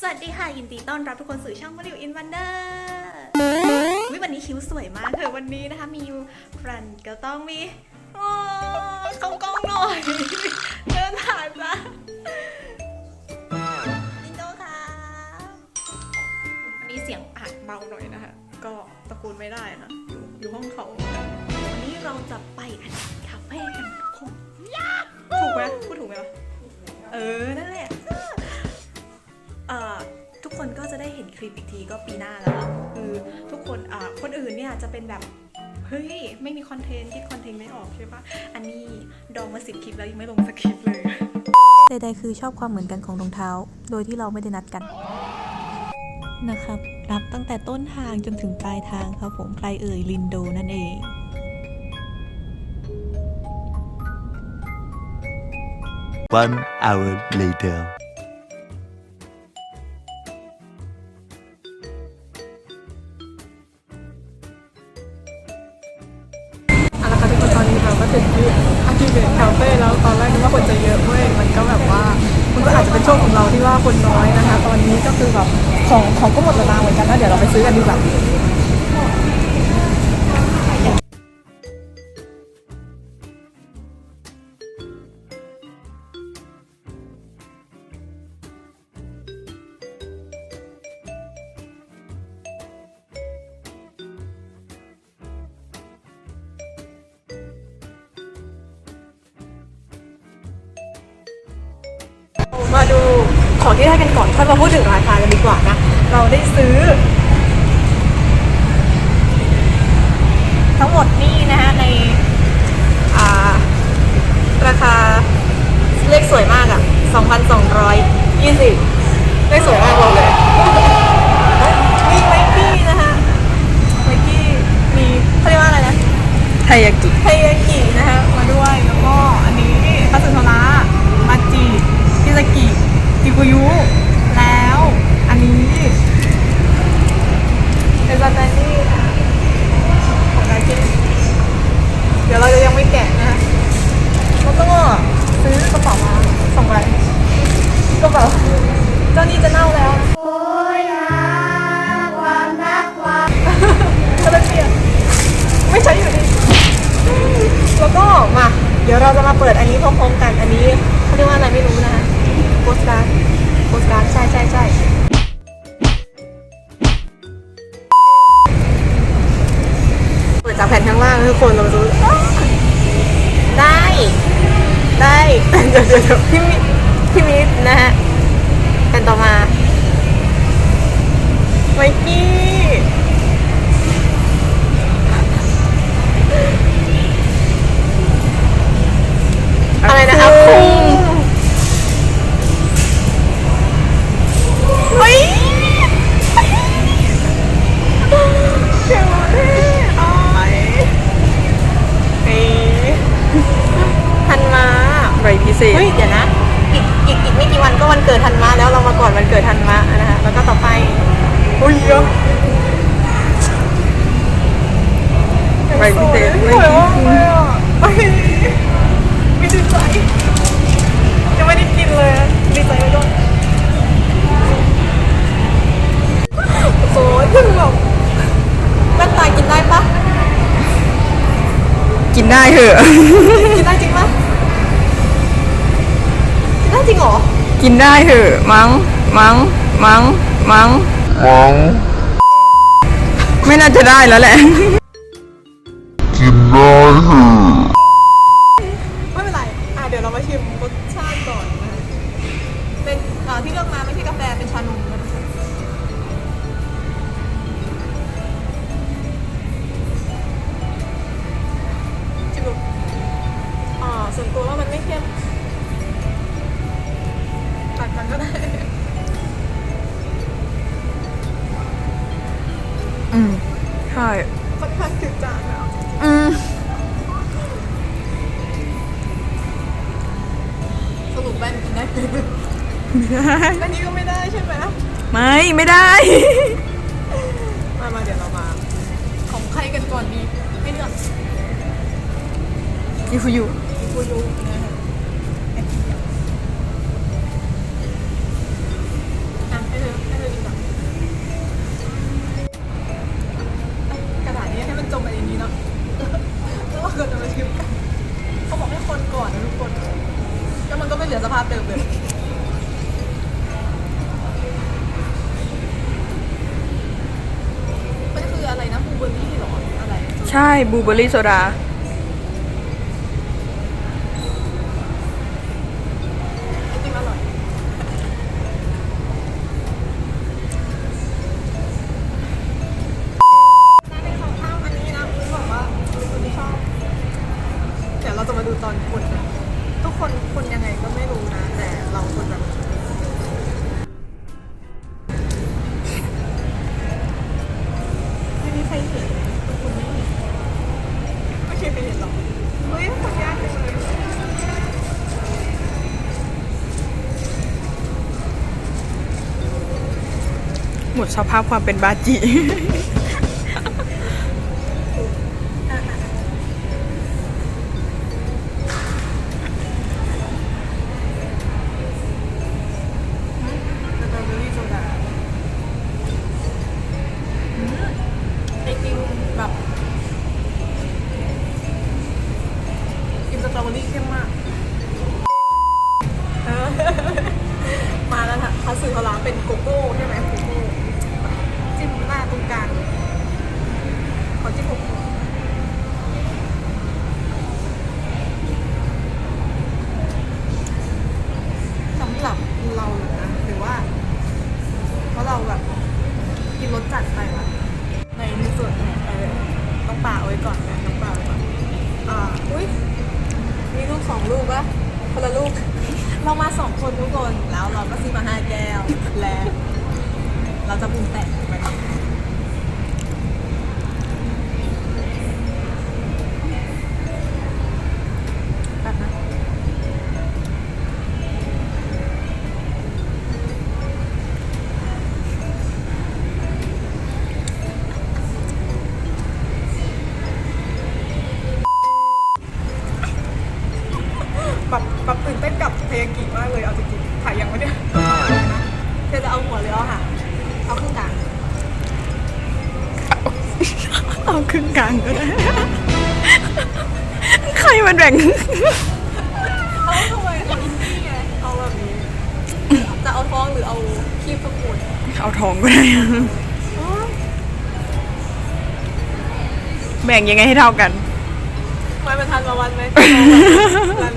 สวัสดีค่ะ ยินดีต้อนรับทุกคนสู่ช่องมาริวอินวันเดอร์วิวันนี้คิ้วสวยมากเธอวันนี้นะคะ มีแฟนก็ต้องมี โอ้เข้ากล้องหน่อยเดินผ่านจ้ะจินโดค่ะวันนี้เสียงอาจเบาหน่อยนะคะ ก็ตะโกนไม่ได้นะ อยู่อยู่ห้องเขา วันนี้เราจะไปอันคาเฟ่กันทุกคนถูกไหมพูดถูกไหมวะเออ นั่นแหละเอ่อ ทุกคนก็จะได้เห็นคลิปอีกทีก็ปีหน้าแล้วอะคือทุกคนอ่าคนอื่นเนี่ยจะเป็นแบบเฮ้ยไม่มีคอนเทนต์คิดคอนเทนต์ไม่ออกใช่ปะอันนี้ดองมาสิบคลิปแล้วยังไม่ลงสักคลิปเลยใดๆคือชอบความเหมือนกันของรองเท้า โดยที่เราไม่ได้นัดกันนะครับรับตั้งแต่ต้นทางจนถึงปลายทางครับผมใครเอ่ยลินโดนั่นเอง One hour later. เราก็ถึงที่อาคิเบะคาเฟ่แล้วตอนแรกนึกว่าคนจะเยอะเว้ยมันก็แบบว่ามันก็อาจจะเป็นช่วงของเราที่ว่าคนน้อยนะคะ ตอนนี้ก็คือแบบของของก็หมดเวลาเหมือนกันนะเดี๋ยวเราไปซื้อกันดีกว่า มาดูของที่ได้กันก่อนค่อยมาพูดถึงราคากันดีกว่านะ เราได้ซื้อ ทั้งหมดนี่นะฮะในอ่าราคาเลขสวยมากอะ่ะ 2,220 เลขสวยมากบอกเลยมีไมกี้นะฮะไมกี้มีเขาเรียกว่าอะไรนะไทยากิเทยากินะคะมาด้วยแล้วก็อันนี้คาสึโทระมาจิคิ ซากิกิกุยุแล้ว อันนี้เป็นซาตานี่ของนาจิเดี๋ยวเราจะยังไม่แกะนะคะแล้วก็ซื้อกระเป๋ามาสองใบกระเป๋าเจ้านี้จะเน่าแล้วโอ้ยความรักควาเขาจะเปลี่ยนไม่ใช่อยู่ดีแล้วก็มา เดี๋ยวเราจะมาเปิดอันนี้ เดี๋ยวเได้เหอะ กินได้จริงปะกินได้จริงเหรอ กินได้เหอะมั้ง มั้ง มั้ง มั้ง ไม่น่าจะได้แล้วแหละไม่เป็นไร อะเดี๋ยวเรามาชิมรสชาติก่อนนะเป็นอ่าที่เลือกมาไม่ใช่กาแฟ เป็นชานมนะ อันนี้ก็ไม่ได้ใช่ไหมไม่ไม่ได้ มามาเดี๋ยวเรามา ของใครกันก่อนดีไม่เลือกยูฟูยูกูยูนะคะอะให้เธอให้เธอดูก่นเอ้ยกระดาษนี้ให้มันจมไปในี้เนาะเกิดจะมาชิมกันเขาบอกให้คนก่อนนะทุกคน แล้วมันก็ไม่เหลือสภาพเดิมเลย ช่บลูเบอร์รี่โซดา สภาพความเป็นบาจิ ก่อนนะน้องป่าก่อนอ่าอุ้ยมีลูกสองลูกปะคนละลูก เรามาสองคนทุกคน แล้วเราก็ซื้อมาห้าแก้ว และ เราจะปรุงแต่งไป ตื่นเต้นกับเทยากิมากเลยเอาจริงๆถ่ายยังไงเนี่ยเธอจะเอาหัวหรือเอาหางเอาครึ่งกลางเอาครึ่งกลางก็ได้ใครมันแบ่งเอาทำไมเอาอินดี้ไงเอาแบบนี้จะเอาท้องหรือเอาคีบข้างบนเอาทองก็ได้แบ่งยังไงให้เท่ากันไม่มันทันมาวันไหมรัน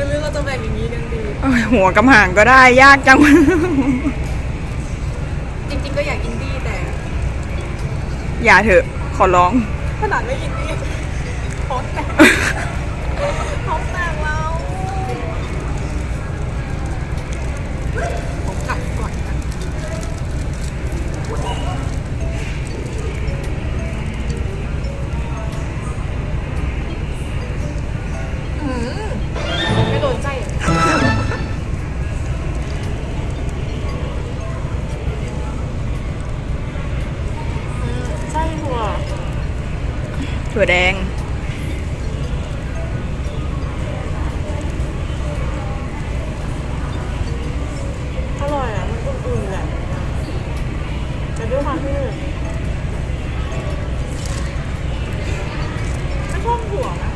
หรือหรือเราจะแบ่งอย่างนี้กันดี โอ้ยหัวกับหางก็ได้ยากจัง จริงๆก็อยากอินดี้แต่อย่าเถอะ ขอร้อง ขนาดไม่อินดี้ท้องแต ถั่วแดง อร่อยอะ มันอุ่นๆแหละแต่ด้วยความที่ไม่ชอบหัวนะ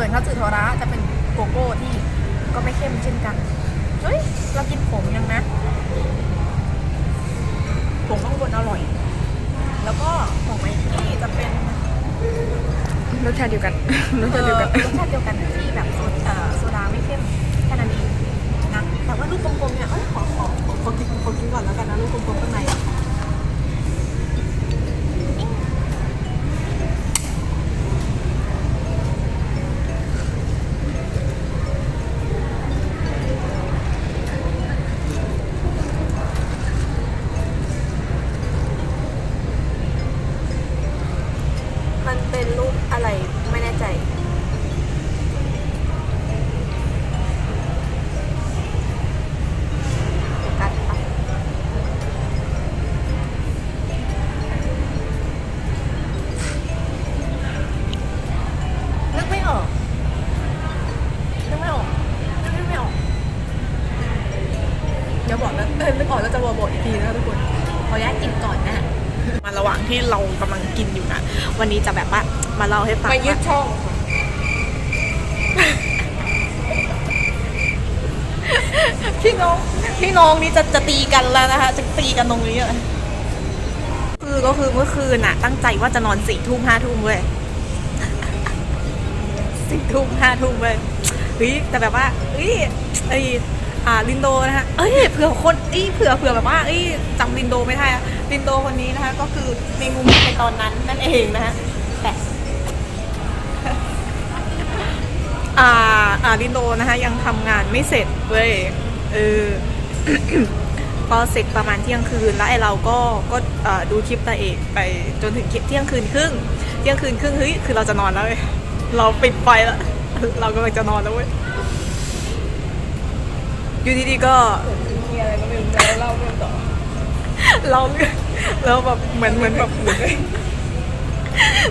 ส่วนข้าวจืดโทระจะเป็นโกโก้ที่ก็ไม่เข้มเช่นกัน เฮ้ย เรากินผงยังนะ ผงข้างบนอร่อย แล้วก็ของไมกี้จะเป็นรสชาติเดียวกันรสชาติเดียวกันรสชาติเดียวกันที่แบบโซดาโซดาไม่เข้มแค่นั้นเองนะแต่ว่าลูกกลมๆเนี่ยเอ้ยขอขอขอขอกินขอกินก่อนแล้วกันนะลูกกลมๆข้างในอะมัน ออนึกออกแล้วจะบอกบอกอีกทีนะทุกคน ขออนุญาตกินก่อนนะฮะมาระหว่างที่เรากำลังกินอยู่นะวันนี้จะแบบว่ามาเล่าให้ฟังมายึดว่าช่องพี่น้องพี่น้องนี่จะจะตีกันแล้วนะคะ จะตีกันตรงนี้อะคือก็คือเมื่อคืนน่ะ ตั้งใจว่าจะนอนสี่ทุ่มห้าทุ่มเว้ยสี่ทุ่มห้าทุ่มเว้ยเฮ้ยแต่แบบว่าเอ้ยไอ อ่าลินโดนะคะเอ้ยเผื่อคนเอ้ยเผื่อเผื่อแบบว่าเอ้ยจำลินโดไม่ได้อะลินโดคนนี้นะคะ ก็คือในมุมในตอนนั้นนั่นเองนะคะแต่อ่าอ่าลินโดนะคะ ยังทำงานไม่เสร็จเว้ยเออพอเสร็จประมาณเที่ยงคืนแล้วไอเราก็ก็ดูคลิปตาเอกไปจนถึงเที่ยงคืนครึ่งเที่ยงคืนครึ่งเฮ้ยคือเราจะนอนแล้วเว้ยเราปิดไฟแล้วเรากำลังจะนอนแล้วเว้ย อยู่ดีๆก็มีอะไรก็ไม่รู้แล้วเล่าเรื่องต่อเราเรื่องแล้วแบบเหมือนเหมือนแบบ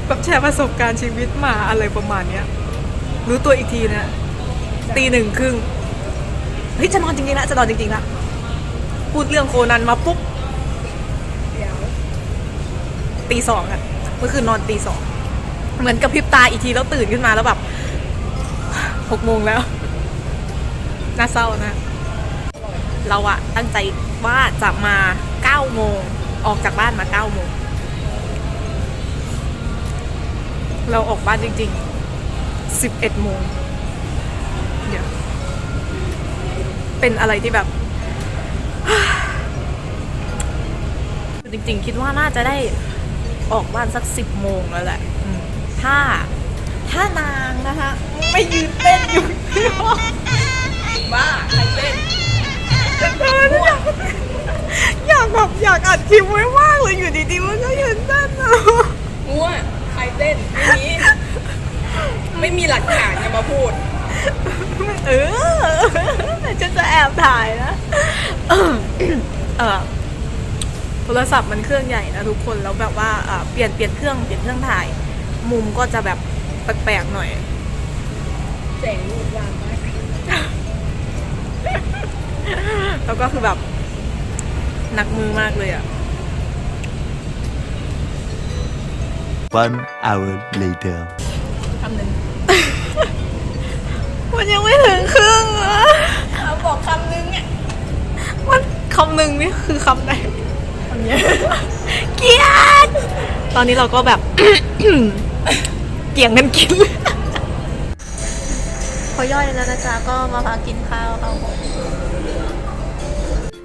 แบบแชร์ประสบการณ์ชีวิตมาอะไรประมาณเนี้ยรู้ตัวอีกทีนะตีหนึ่งครึ่งเฮ้ยจะนอนจริงๆละจะนอนจริงๆละพูดเรื่องโคนันมาปุ๊บเดี๋ยวตีสองอะเมื่อคืนนอนตีสองเหมือนกับพริบตาอีกทีแล้วตื่นขึ้นมาแล้วแบบหกโมงแล้วน่าเศร้านะ เราอะตั้งใจว่าจะมาเก้าโมงออกจากบ้านมาเก้าโมงเราออกบ้านจริงๆสิบเอ็ดโมงเดี๋ยวเป็นอะไรที่แบบ จริงๆ คิดว่าน่าจะได้ออกบ้านสักสิบโมงแล้วแหละถ้า ถ้านางนะคะ ไม่ยืนเต้นอยู่ที่ห้องบ้าใครเต้น คลิปไว้มากเลยอยู่ดีๆมันก็ยืนเต้นอะมั่วใครเต้นไม่มีไม่มีหลักฐานจะมาพูด เออฉันจะแอบถ่ายนะเออเออโทรศัพท์มันเครื่องใหญ่นะทุกคนแล้วแบบว่าอ่าเปลี่ยนเปลี่ยนเครื่องเปลี่ยนเครื่องถ่าย มุมก็จะแบบแปลกๆหน่อย แสงรูปร่างมากแล้วก็คือแบบหนักมือมากเลยอะ One hour later. คำหนึ่งมันยังไม่ถึงครึ่งอะเอาบอกคำหนึ่งอะมันคำหนึ่งนี่คือคำไหนคำนี้เกลียดตอนนี้เราก็แบบ เกี่ยงกันกิน พอย่อยแล้วนะจ๊ะก็มาพากินข้าวครับผม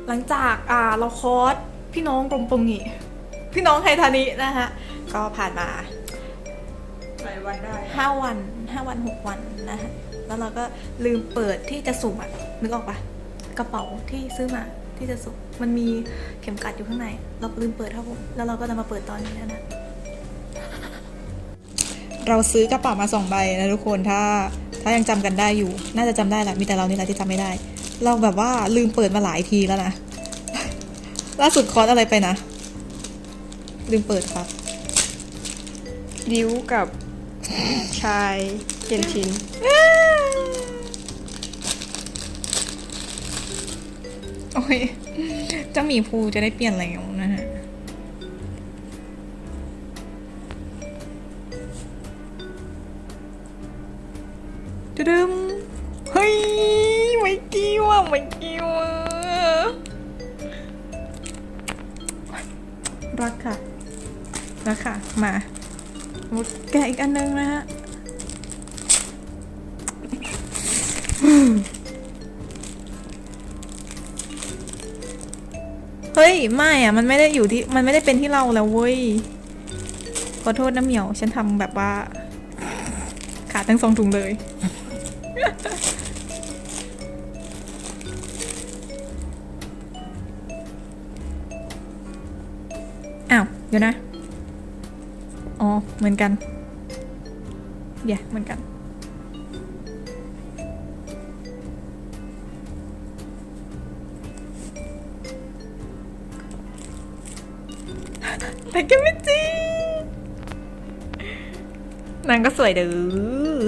หลังจากอ่าเราคอร์สพี่น้องกรมปงงี พี่น้องไททานินะฮะ ก็ผ่านมาหลายวันได้ห้าวันห้าวันหกวันนะฮะ แล้วเราก็ลืมเปิดที่จะสุ่มอะนึกออกปะกระเป๋าที่ซื้อมาที่จะสุ่มมันมีเข็มกัดอยู่ข้างใน เราลืมเปิดครับผมแล้วเราก็จะมาเปิดตอนนี้นะเราซื้อกระเป๋ามาสองใบนะทุกคนถ้าถ้ายังจำกันได้อยู่ น่าจะจำได้แหละมีแต่เรานี่แหละที่จำไม่ได้ เราแบบว่าลืมเปิดมาหลายทีแล้วนะล่าสุดคอร์สอะไรไปนะ ลืมเปิดครับ ดิวกับชายเคนชิน โอ้ยเจ้าหมีภูจะได้เปลี่ยนแล้วนะฮะดึม รักค่ะ มาหมดแกะอีกอันนึงนะฮะอฮ้ย ไม่อะมันไม่ได้อยู่ที่ มันไม่ได้เป็นที่เราแล้วเว้ย ขอโทษนะเหมียว ฉันทำแบบว่า ขาดทั้งสองถุงเลย อ้าว เดี๋ยวนะ เหมือนกันเดี๋ยวเหมือนกัน แต่ก็ไม่จริงนางก็สวยเด้อ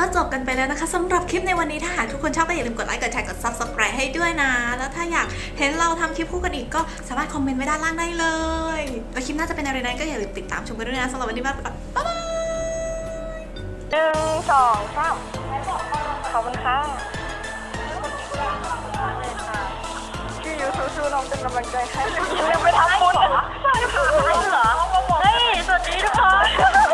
ก็จบกันไปแล้วนะคะสำหรับคลิปในวันนี้ถ้าหากทุกคนชอบก็อย่าลืมกดไลค์กดแชร์กด subscribe ให้ด้วยนะ แล้วถ้าอยากเห็นเราทำคลิปคู่กันอีกก็สามารถคอมเมนต์ไว้ด้านล่างได้เลยแล้วคลิปหน้าจะเป็นอะไรนั้นก็อย่าลืมติดตามชมกันด้วยนะสำหรับวันนี้บ๊ายบายบ๊ายบายหนึ่งสองสามขอบคุณค่ะพี่ยูสู้ๆน้องเป็นกำลังใจให้ยังไม่ทำบุญเหรอใช่ค่ะเหรอเฮ้ยสวัสดีทุกคน